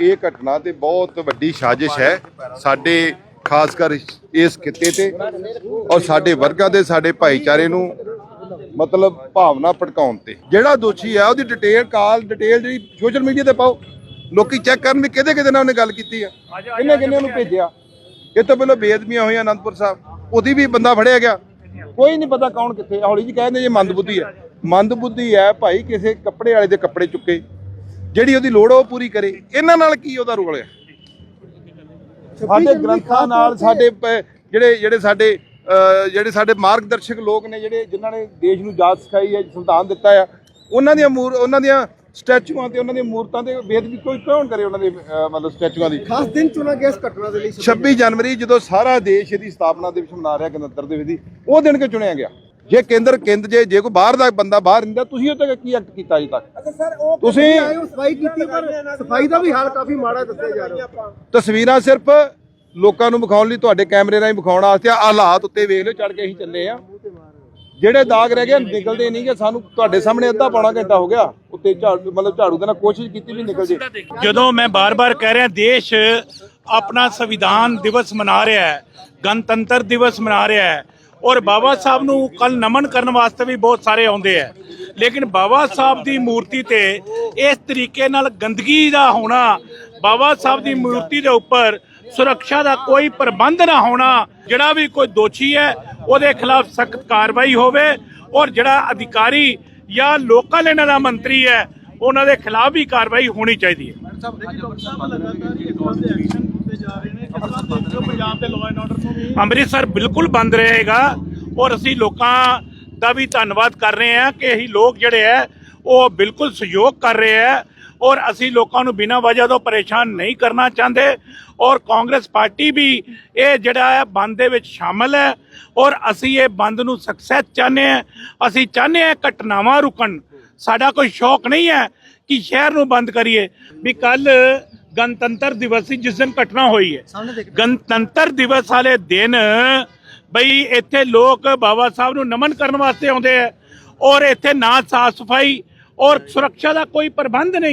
ਇਹ ਘਟਨਾ ਤੇ ਬਹੁਤ ਵੱਡੀ ਸਾਜ਼ਿਸ਼ ਹੈ ਸਾਡੇ, ਖਾਸ ਕਰ ਇਸ ਖਿੱਤੇ ਤੇ ਔਰ ਸਾਡੇ ਵਰਗਾਂ ਦੇ, ਸਾਡੇ ਭਾਈਚਾਰੇ ਨੂੰ ਮਤਲਬ ਭਾਵਨਾ ਭੜਕਾਉਣ ਤੇ। ਜਿਹੜਾ ਦੋਸ਼ੀ ਹੈ ਉਹਦੀ ਡਿਟੇਲ ਕਾਲ ਡਿਟੇਲ ਜਿਹੜੀ ਸੋਸ਼ਲ ਮੀਡੀਆ ਤੇ ਪਾਓ। ਲੋਕੀ ਚੈੱਕ ਕਰਨ ਵੀ ਕਿਹਦੇ ਕਿਹਦੇ ਨਾਲ ਉਹਨੇ ਗੱਲ ਕੀਤੀ ਆ। ਕਿੰਨੇ ਕਿੰਨੇ ਉਹਨੂੰ ਭੇਜਿਆ? ਇਹ ਤੋਂ ਪਹਿਲਾਂ ਬੇਅਦਬੀਆਂ ਹੋਈਆਂ ਅਨੰਦਪੁਰ ਸਾਹਿਬ। ਉਹਦੀ ਵੀ ਬੰਦਾ ਫੜਿਆ ਗਿਆ। ਕੋਈ ਨਹੀਂ ਪਤਾ ਕੌਣ ਕਿੱਥੇ ਹੌਲੀ ਜੀ ਕਹਿੰਦੇ ਜੇ ਮੰਦਬੁੱਧੀ ਹੈ ਮੰਦਬੁੱਧੀ ਹੈ ਭਾਈ ਕਿਸੇ ਕੱਪੜੇ ਵਾਲੇ ਦੇ ਕੱਪੜੇ ਚੁੱਕੇ। ਜਿਹੜੀ ਉਹਦੀ ਲੋੜ ਉਹ ਪੂਰੀ ਕਰੇ। ਇਹਨਾਂ ਨਾਲ ਕੀ ਉਹਦਾ ਰੋਲ ਹੈ ਸਾਡੇ ਗ੍ਰੰਥਾਂ ਨਾਲ ਸਾਡੇ ਜਿਹੜੇ ਜਿਹੜੇ ਸਾਡੇ ਜਿਹੜੇ ਸਾਡੇ ਮਾਰਗਦਰਸ਼ਕ ਲੋਕ ਨੇ ਜਿਹੜੇ ਜਿਨ੍ਹਾਂ ਨੇ ਦੇਸ਼ ਨੂੰ ਜਾਚ ਸਿਖਾਈ ਹੈ ਸੰਵਿਧਾਨ ਦਿੱਤਾ ਆ ਉਹਨਾਂ ਦੀਆਂ ਮੂਰ ਉਹਨਾਂ ਦੀਆਂ ਸਟੈਚੂਆਂ ਤੇ ਉਹਨਾਂ ਦੀਆਂ ਮੂਰਤਾਂ ਤੇ ਬੇਦਬੀ ਕੋਈ ਕੌਣ ਕਰੇ ਉਹਨਾਂ ਦੇ ਮਤਲਬ ਸਟੈਚੂਆਂ ਦੀ? ਖਾਸ ਦਿਨ ਚੁਣਾ ਗਿਆ ਇਸ ਘਟਨਾ ਦੇ ਲਈ। 26 ਜਨਵਰੀ ਜਦੋਂ ਸਾਰਾ ਦੇਸ਼ ਇਹਦੀ ਸਥਾਪਨਾ ਦਿਵਸ ਮਨਾ ਰਿਹਾ ਗਣਤੰਤਰ ਦਿਵਸ ਦੀ ਉਹ ਦਿਨ ਕਿ ਚੁਣਿਆ ਗਿਆ? ਜੇ ਕੇਂਦਰ ਕੇਂਦਰ ਜੇ ਜੇ ਕੋਈ ਬਾਹਰ ਦਾ ਬੰਦਾ ਬਾਹਰ ਰਹਿੰਦਾ ਤੁਸੀਂ ਉਹ ਤੇ ਕੀ ਐਕਟ ਕੀਤਾ ਅਜੇ ਤੱਕ? ਅੱਛਾ ਸਰ ਉਹ ਤੁਸੀਂ- ਸਫ਼ਾਈ ਕੀਤੀ ਪਰ ਸਫ਼ਾਈ ਦਾ ਵੀ ਹਾਲ ਕਾਫੀ ਮਾੜਾ ਦੱਸਿਆ ਜਾ ਰਿਹਾ। ਤਸਵੀਰਾਂ ਸਿਰਫ ਲੋਕਾਂ ਨੂੰ ਵਿਖਾਉਣ ਲਈ ਤੁਹਾਡੇ ਕੈਮਰੇ ਰਾਹੀਂ ਵਿਖਾਉਣ ਵਾਸਤੇ ਆ ਹਾਲਾਤ ਉੱਤੇ ਵੇਖ ਲਿਓ ਚੜ ਕੇ ਅਸੀਂ ਚੱਲੇ ਆ। ਜਿਹੜੇ ਦਾਗ ਰਹਿ ਗਏ ਨਿਕਲਦੇ ਨਹੀਂ ਕਿ ਸਾਨੂੰ ਤੁਹਾਡੇ ਸਾਹਮਣੇ ਅੱਧਾ ਪੌਣਾ ਘੰਟਾ ਹੋ ਗਿਆ ਉੱਤੇ ਝਾੜੂ ਮਤਲਬ ਝਾੜੂ ਦੇ ਨਾਲ ਕੋਸ਼ਿਸ਼ ਕੀਤੀ ਵੀ ਨਿਕਲ ਜੇ। ਜਦੋਂ ਮੈਂ ਬਾਰ-ਬਾਰ ਕਹਿ ਰਿਹਾ ਦੇਸ਼ ਆਪਣਾ ਸੰਵਿਧਾਨ ਦਿਵਸ ਮਨਾ ਰਿਹਾ ਹੈ ਗਣਤੰਤਰ ਦਿਵਸ ਮਨਾ ਰਿਹਾ ਹੈ ਔਰ ਬਾਬਾ ਸਾਹਿਬ ਨੂੰ ਕੱਲ ਨਮਨ ਕਰਨ ਵਾਸਤੇ ਵੀ ਬਹੁਤ ਸਾਰੇ ਆਉਂਦੇ ਆ। ਲੇਕਿਨ ਬਾਬਾ ਸਾਹਿਬ ਦੀ ਮੂਰਤੀ ਤੇ ਇਸ ਤਰੀਕੇ ਨਾਲ ਗੰਦਗੀ ਦਾ ਹੋਣਾ, ਬਾਬਾ ਸਾਹਿਬ ਦੀ ਮੂਰਤੀ ਦੇ ਉੱਪਰ ਸੁਰੱਖਿਆ ਦਾ ਕੋਈ ਪ੍ਰਬੰਧ ਨਾ ਹੋਣਾ, ਜਿਹੜਾ ਵੀ ਕੋਈ ਦੋਸ਼ੀ ਹੈ, ਉਹਦੇ ਖਿਲਾਫ ਸਖਤ ਕਾਰਵਾਈ ਹੋਵੇ ਔਰ ਜਿਹੜਾ ਅਧਿਕਾਰੀ ਜਾਂ ਲੋਕਲ ਇਹਨਾਂ ਦਾ ਮੰਤਰੀ ਹੈ, ਉਹਨਾਂ ਦੇ ਖਿਲਾਫ ਵੀ ਕਾਰਵਾਈ ਹੋਣੀ ਚਾਹੀਦੀ ਹੈ। ਅੰਮ੍ਰਿਤਸਰ ਬਿਲਕੁਲ ਬੰਦ ਰਹੇਗਾ ਔਰ ਅਸੀਂ ਲੋਕਾਂ ਦਾ ਵੀ ਧੰਨਵਾਦ ਕਰ ਰਹੇ ਹਾਂ ਕਿ ਅਸੀਂ ਲੋਕ ਜਿਹੜੇ ਹੈ, ਉਹ ਬਿਲਕੁਲ ਸਹਿਯੋਗ ਕਰ ਰਹੇ ਹੈ ਔਰ ਅਸੀਂ ਲੋਕਾਂ ਨੂੰ ਬਿਨਾਂ ਵਜ੍ਹਾ ਤੋਂ ਪਰੇਸ਼ਾਨ ਨਹੀਂ ਕਰਨਾ ਚਾਹੁੰਦੇ ਔਰ ਕਾਂਗਰਸ ਪਾਰਟੀ ਵੀ ਇਹ ਜਿਹੜਾ ਹੈ, ਬੰਦ ਦੇ ਵਿੱਚ ਸ਼ਾਮਲ ਹੈ ਔਰ ਅਸੀਂ ਇਹ ਬੰਦ ਨੂੰ ਸਕਸੈਸ ਚਾਹੁੰਦੇ ਹਾਂ। ਅਸੀਂ ਚਾਹੁੰਦੇ ਹਾਂ ਘਟਨਾਵਾਂ ਰੁਕਣ। ਸਾਡਾ ਕੋਈ ਸ਼ੌਕ ਨਹੀਂ ਹੈ ਕਿ ਸ਼ਹਿਰ ਨੂੰ ਬੰਦ ਕਰੀਏ ਵੀ ਕੱਲ ਗਣਤੰਤਰ ਦਿਵਸ ਸੀ ਜਿਸ ਦਿਨ ਘਟਨਾ ਹੋਈ ਹੈ। ਗਣਤੰਤਰ ਦਿਵਸ ਵਾਲੇ ਦਿਨ ਬਈ ਇੱਥੇ ਲੋਕ ਬਾਬਾ ਸਾਹਿਬ ਨੂੰ ਨਮਨ ਕਰਨ ਵਾਸਤੇ ਆਉਂਦੇ ਆ ਔਰ ਇੱਥੇ ਨਾ ਸਾਫ਼ ਸਫ਼ਾਈ ਔਰ ਸੁਰੱਖਿਆ ਦਾ ਕੋਈ ਪ੍ਰਬੰਧ ਨਹੀਂ।